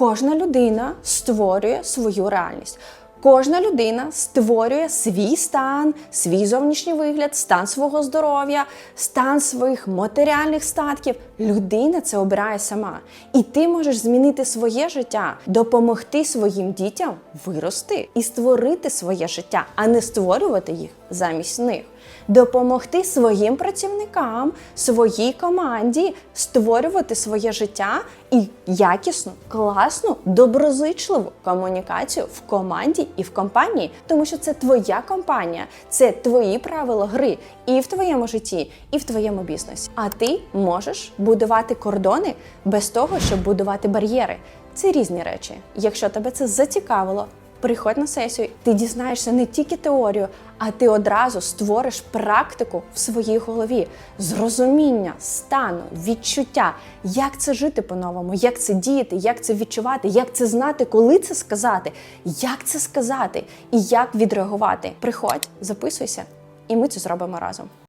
Кожна людина створює свою реальність. Кожна людина створює свій стан, свій зовнішній вигляд, стан свого здоров'я, стан своїх матеріальних статків. Людина це обирає сама. І ти можеш змінити своє життя, допомогти своїм дітям вирости і створити своє життя, а не створювати їх замість них. Допомогти своїм працівникам, своїй команді створювати своє життя і якісну, класну, доброзичливу комунікацію в команді і в компанії, тому що це твоя компанія, це твої правила гри і в твоєму житті, і в твоєму бізнесі. А ти можеш будувати кордони без того, щоб будувати бар'єри. Це різні речі. Якщо тебе це зацікавило, Приходь на сесію, ти дізнаєшся не тільки теорію, а ти одразу створиш практику в своїй голові, зрозуміння, стану, відчуття, як це жити по-новому, як це діяти, як це відчувати, як це знати, коли це сказати, як це сказати? І як відреагувати. Приходь, записуйся, і ми це зробимо разом.